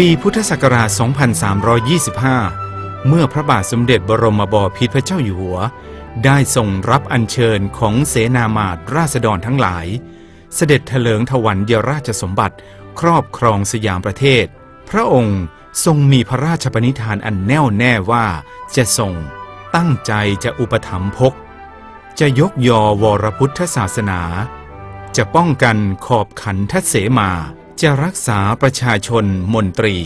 ปีพุทธศักราช 2325 เมื่อพระบาทสมเด็จบรมบพิตรพระเจ้าอยู่หัว ได้ทรงรับอัญเชิญของเสนามาตรราษฎรทั้งหลาย เสด็จเถลิงถวันยราชสมบัติ ครอบครองสยามประเทศ พระองค์ทรงมีพระราชปณิธานอันแน่วแน่ว่าจะทรงตั้งใจจะอุปถัมภก จะยกยอวรพุทธศาสนา จะป้องกันขอบขันทเสมา จะรักษาประชาชนมนตรี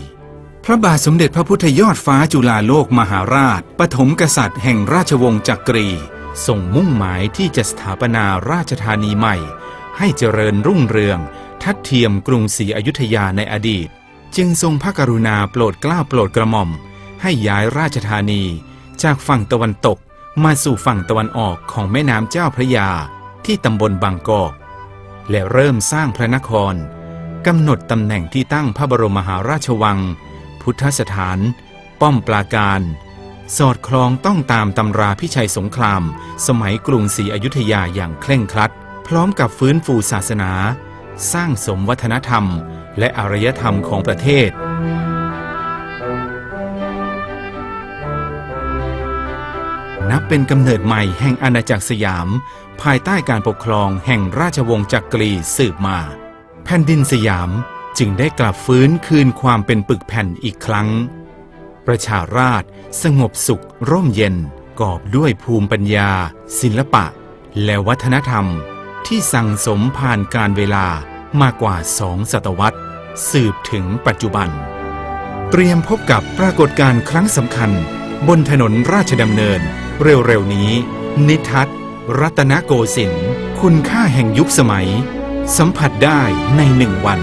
พระบาทสมเด็จพระพุทธยอดฟ้าจุฬาโลกมหาราช ปฐมกษัตริย์แห่งราชวงศ์จักรีทรงมุ่งหมายที่จะสถาปนาราชธานีใหม่ ให้เจริญรุ่งเรือง ทัดเทียมกรุงศรีอยุธยาในอดีต จึงทรงพระกรุณาโปรดเกล้าโปรดกระหม่อม ให้ย้ายราชธานี จากฝั่งตะวันตกมาสู่ฝั่งตะวันออกของแม่น้ำเจ้าพระยาที่ตำบลบางกอก และเริ่มสร้างพระนคร กำหนดตำแหน่งที่ตั้งพระบรมมหาราชวัง พุทธสถาน ป้อมปราการ สอดคล้องต้องตามตำราพิชัยสงคราม สมัยกรุงศรีอยุธยาอย่างเคร่งครัด พร้อมกับฟื้นฟูศาสนา สร้างสมวัฒนธรรม และอารยธรรมของประเทศนับเป็นกำเนิดใหม่แห่งอาณาจักรสยาม ภายใต้การปกครองแห่งราชวงศ์จักรีสืบมา แผ่นดินสยามจึงได้กลับฟื้นคืนความเป็นปึกแผ่นอีกครั้ง ประชาราษฎร์สงบสุขร่มเย็นกอบด้วยภูมิปัญญา ศิลปะ และวัฒนธรรม ที่สั่งสมผ่านการเวลามากกว่าสองศตวรรษ สืบถึงปัจจุบัน เตรียมพบกับปรากฏการณ์ครั้งสำคัญ บนถนนราชดำเนิน เร็วๆนี้ นิทัศรัตนโกสินทร์คุณค่าแห่งยุคสมัย สัมผัสได้ในหนึ่งวัน